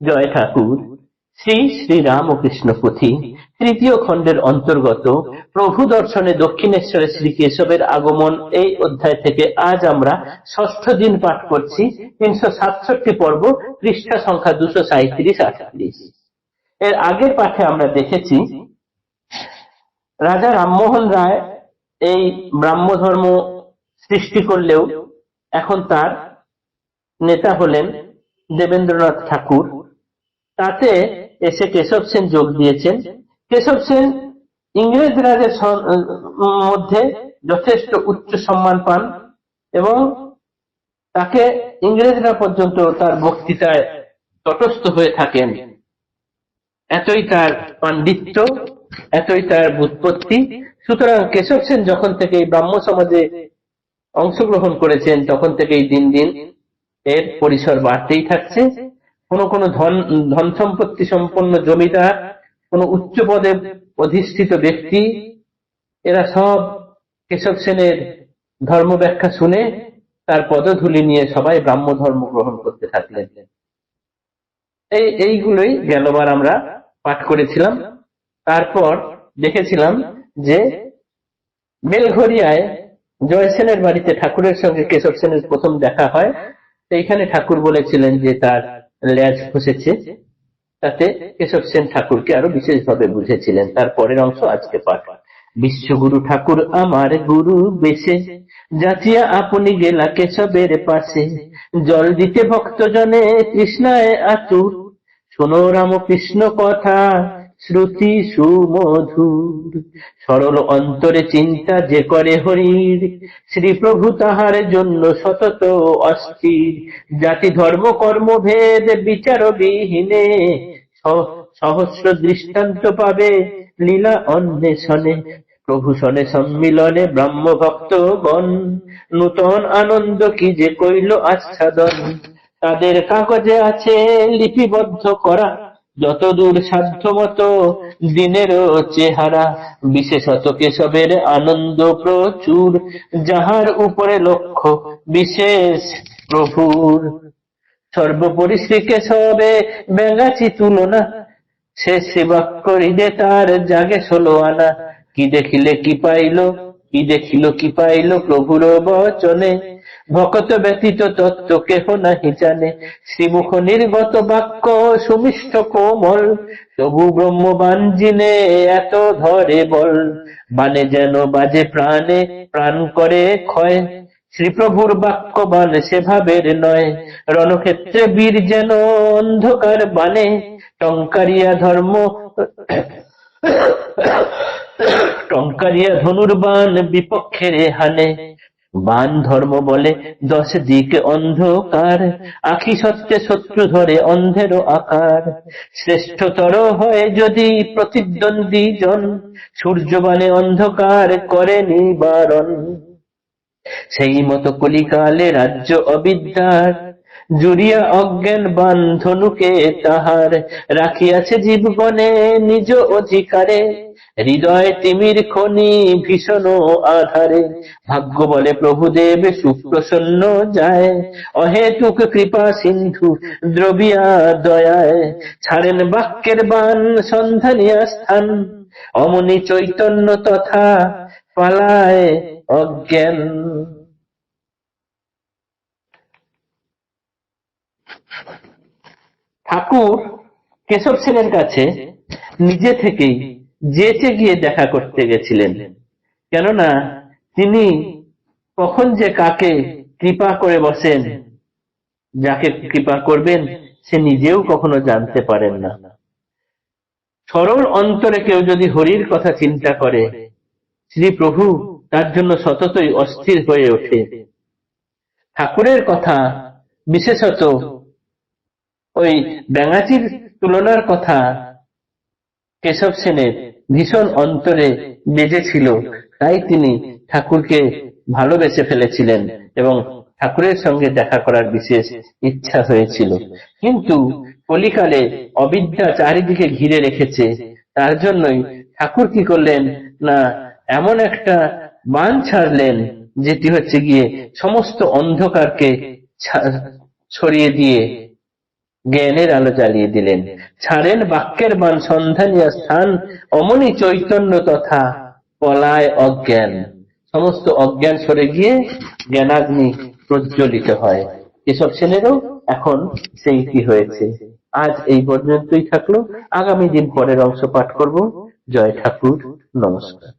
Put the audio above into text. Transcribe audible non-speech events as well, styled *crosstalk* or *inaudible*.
জয় ঠাকুর শ্রী শ্রী রামকৃষ্ণ পুঁথি, তৃতীয় খণ্ডের অন্তর্গত প্রভু দর্শনে দক্ষিণেশ্বরে শ্রী কেশবের আগমন, এই অধ্যায় থেকে আজ আমরা ষষ্ঠ দিন পাঠ করছি, তিনশো সাতষট্টি পর্ব, পৃষ্ঠা সংখ্যা দুশো সাঁত্রিশ আটত্রিশ এর আগের পাঠে আমরা দেখেছি, রাজা রামমোহন রায় এই ব্রাহ্ম ধর্ম সৃষ্টি করলেও এখন তার নেতা হলেন দেবেন্দ্রনাথ ঠাকুর। তাতে এসে কেশব সেন যোগ দিয়েছেন। কেশব সেন ইংরেজ রাজের মধ্যে যথেষ্ট উচ্চ সম্মান পান এবং তাকে ইংরেজরা পর্যন্ত তার বক্তৃতায় তটস্থ হয়ে থাকেন। এতই তার পাণ্ডিত্য, এতই তার বুৎপত্তি। সুতরাং কেশব সেন যখন থেকে ব্রাহ্ম সমাজে অংশগ্রহণ করেছেন, তখন থেকেই দিন দিন এর পরিসর বাড়তেই থাকছে। কোন কোন ধন ধন সম্পত্তি সম্পন্ন জমিদার, কোন উচ্চ পদে অধিষ্ঠিত ব্যক্তি, এরা সব কেশব সেনের ধর্ম ব্যাখ্যা শুনে তার পদধূলি নিয়ে সবাই ব্রাহ্ম ধর্ম গ্রহণ করতে থাকলেন। এই, এইগুলোই গেলবার আমরা পাঠ করেছিলাম। তারপর দেখেছিলাম যে বেলঘরিয়ায় জয় সেনের বাড়িতে ঠাকুরের সঙ্গে কেশব সেনের প্রথম দেখা হয়। সেইখানে ঠাকুর বলেছিলেন যে তার ল্যাজ খসেছে তাতে কেশব সেন ঠাকুরকে আরও বিশেষভাবে বুঝেছিলেন। তার পরের অংশ আজকে পাঠ। বিশ্বগুরু ঠাকুর আমার গুরু বেশে জাতিয়া আপনি গেলা কেশবের পাশে। জল দিতে ভক্তজনে কৃষ্ণায় আতুর। শোনো রামকৃষ্ণ কথা শ্রুতি সুমধুর। সরল অন্তরে চিন্তা যে করে হরির শ্রী প্রভু তাহার জন্য সতত অস্থির। জাতি, ধর্ম কর্মভেদ বিচার বিহীনে সহস্র দৃষ্টান্ত পাবে লীলা অন্বেষণে। প্রভু সনে সম্মিলনে ব্রাহ্ম ভক্তগণ নূতন আনন্দ কি যে কইল আচ্ছাদন। তাদের কাগজে আছে লিপিবদ্ধ করা যতদূর সাধ্য মতো দিনেরও চেহারা বিশেষত কেশবের আনন্দ প্রচুর যাহার উপরে লক্ষ্য বিশেষ প্রভুর। সর্বোপরি শ্রী কেশবে ব্যাঙাচি তুলনা সে সেবা করিলে তার জাগে ষোলো আনা। কি দেখিলে কি পাইল কি দেখিল কি পাইল প্রভুর বচনে? ভকত ব্যতীত তত্ত্ব কেহ নাহি জানে। শ্রীমুখ নির্গত বাক্য সুমিষ্ট কোমল, তবু ব্রহ্মবান জিনে এত ধরে বল। বানে যেন বাজে প্রাণে প্রাণ করে ক্ষয়। শ্রীপ্রভুর বাক্যবান সেভাবের নয়। রণক্ষেত্রে বীর যেন অন্ধকার বানে। টঙ্কারিয়া ধর্ম *coughs* টঙ্কারিয়া ধনুর্বান বিপক্ষের হানে। বান ধর্ম বলে, দশ দিকে অন্ধকার, আখি সত্যে শত্রু ধরে অন্ধের আকার। শ্রেষ্ঠতর হয় যদি প্রতিদ্বন্দ্বী জন, সূর্যবানে অন্ধকার করে নিবারণ। সেই মতো কলিকালে রাজ্য অবিদ্যার জুড়িয়া অজ্ঞান বান ধনুকে তাহার রাখিয়াছে জীবগণে নিজ অধিকারে। হৃদয় তিমির খনি ভীষণ আধারে। ভাগ্য বলে প্রভুদেব সুপ্রসন্ন যায়। অহেতুক কৃপা সিন্ধু দ্রবিয়া দয়ায়। ছাড়েন বাক্যের বান সন্ধানিয়া স্থান অমনি চৈতন্য তথা পালায় অজ্ঞান। ঠাকুর কেশব সেনের কাছে নিজে থেকেই যেচে গিয়ে দেখা করতে গেছিলেন। কেননা তিনি কখন যে কাকে কৃপা করে বসেন, যাকে কৃপা করবেন, সে নিজেও কখনো জানতে পারেন না। সরল অন্তরে কেউ যদি হরির কথা চিন্তা করে, শ্রী প্রভু তার জন্য সততই অস্থির হয়ে ওঠে। ঠাকুরের কথা বিশেষত ওই ব্যাঙাচির তুলনার কথা কেশব সেনের ভীষণ অন্তরে বেজেছিল, তাই তিনি ঠাকুরকে ভালোবেসে ফেলেছিলেন এবং ঠাকুরের সঙ্গে দেখা করার বিশেষ ইচ্ছা হয়েছিল। কিন্তু কলিকালে অবিদ্যা চারিদিকে ঘিরে রেখেছে, তার জন্যই ঠাকুর কি করলেন না এমন একটা বান ছাড়লেন যেটি হচ্ছে গিয়ে সমস্ত অন্ধকারকে ছড়িয়ে দিয়ে জ্ঞানের আলো জ্বালিয়ে দিলেন। ছাড়েন বাক্যের মান সন্ধানীয় স্থান, অমনি চৈতন্য তথা পলায় অজ্ঞান। সমস্ত অজ্ঞান সরে গিয়ে জ্ঞানাগ্নি প্রজ্বলিত হয়। এসব ছেলেরও এখন সেইটি হয়েছে। আজ এই পর্যন্তই থাকল। আগামী দিন পরের অংশ পাঠ করব। জয় ঠাকুর। নমস্কার।